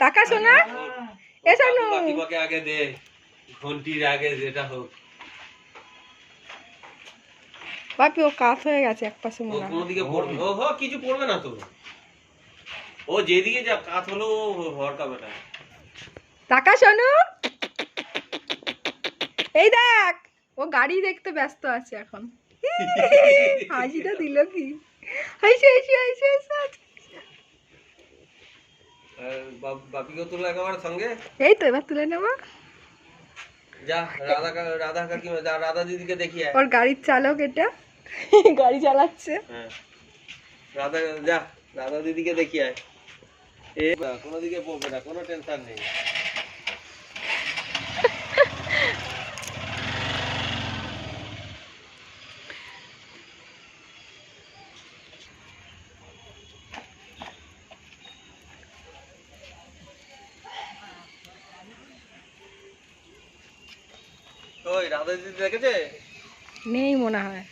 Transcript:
টাকা শোনা এ শোনো কাকিমাকে আগে দে। ঘন্টির আগে যেটা হোক। বাপি ও কাত হয়ে গেছে এক পাশে ও মনে হয় দিকে পড়বে। ও হো কিছু পড়বে না তো। ও যেদিকে যা কাত হলো ও হরকাবে না টাকা শোনো এই দেখ ও গাড়ি দেখতে ব্যস্ত আছে এখন। হাসিটা দিল কি? হাসি হাসি হাসি হাসি। বাপিকেও তুলে একেবারে সঙ্গে। এই তো এবার তুলে নেব। যা রাধা রাধা কাকিমা রাধা দিদিকে দেখি ওর গাড়ির চালক এটা। গাড়ি চালাচ্ছে। হ্যাঁ। রাধা যা রাধা দিদিকে দেখি আয়। এ কোনো দিকে পড়বে না কোনো টেনশন নেই। ওই রাধা দিদি দেখেছে? নেই মনে হয়।